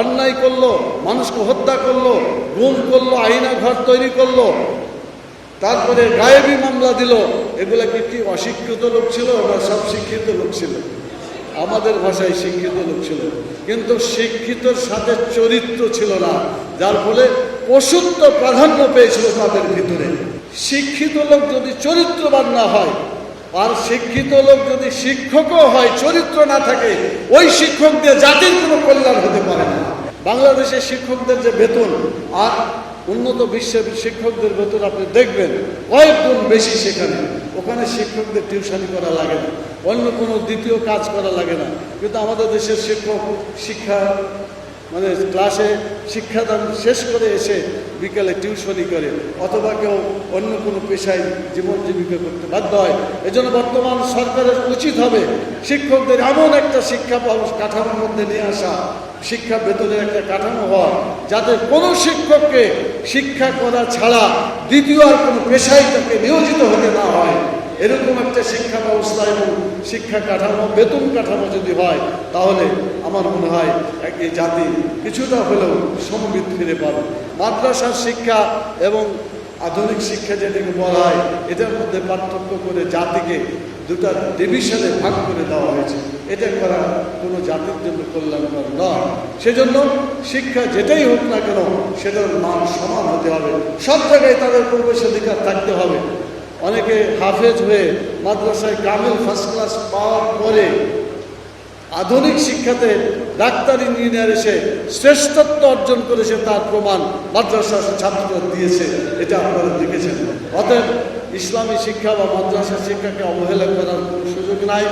অন্যায় করল, মানুষকে হত্যা করল, গুম করল আইনা ঘর তৈরি করল, তারপরে গায়েবী মামলা দিল, এগুলা কি অশিক্ষিত লোক ছিল না সব শিক্ষিত লোক ছিল? আমাদের ভাষায় শিক্ষিত লোক ছিল। কিন্তু শিক্ষিতর সাথে চরিত্র ছিল না, যার ফলে পশুত্ব প্রাধান্য পেয়েছিল তাদের ভিতরে। শিক্ষিত লোক যদি চরিত্রবান না হয় আর শিক্ষিত লোক যদি শিক্ষকও হয়, চরিত্র না থাকে, ওই শিক্ষক দিয়ে জাতির কোনো কল্যাণ হতে পারে না। বাংলাদেশের শিক্ষকদের যে বেতন, আর উন্নত বিশ্বের শিক্ষকদের বেতন আপনি দেখবেন কয়েক গুণ বেশি সেখানে। ওখানে শিক্ষকদের টিউশনি করা লাগে না, অন্য কোনো দ্বিতীয় কাজ করা লাগে না। কিন্তু আমাদের দেশের শিক্ষক, শিক্ষা মানে ক্লাসে শিক্ষাদান শেষ করে এসে বিকালে টিউশনি করে, অথবা কেউ অন্য কোনো পেশায় জীবন জীবিকা করতে বাধ্য হয়। এজন্য বর্তমান সরকারের উচিত হবে শিক্ষকদের এমন একটা শিক্ষা কাঠামোর মধ্যে নিয়ে আসা, শিক্ষা বেতনের একটা কাঠামো হওয়া, যাতে কোনো শিক্ষককে শিক্ষা করা ছাড়া দ্বিতীয় আর কোনো পেশায় তাকে নিয়োজিত হতে না হয়। এরকম একটা শিক্ষা ব্যবস্থা এবং শিক্ষা কাঠামো, বেতন কাঠামো যদি হয়, তাহলে আমার মনে হয় এই জাতি কিছুটা হলেও সমৃদ্ধ ফিরে পাবে। মাদ্রাসার শিক্ষা এবং আধুনিক শিক্ষা যেটাকে বলা হয়, এটার মধ্যে পার্থক্য করে জাতিকে দুটা ডিভিশনে ভাগ করে দেওয়া হয়েছে। এটা করা কোনো জাতির জন্য কল্যাণকর নয়। সেজন্য শিক্ষা যেটাই হোক না কেন, সেটার মান সমান হতে হবে। সব জায়গায় তাদের প্রবেশাধিকার থাকতে হবে। অনেকে হাফেজ হয়ে মাদ্রাসায় কামিল ফার্স্ট ক্লাস পাওয়ার পরে আধুনিক শিক্ষাতে ডাক্তার, ইঞ্জিনিয়ার এসে শ্রেষ্ঠত্ব অর্জন করেছে তার প্রমাণ মাদ্রাসার ছাত্র দিয়েছে, এটা আপনারা দেখেছেন। অতএব ইসলামী শিক্ষা বা মাদ্রাসা শিক্ষাকে অবহেলা করার কোনো সুযোগ নাই।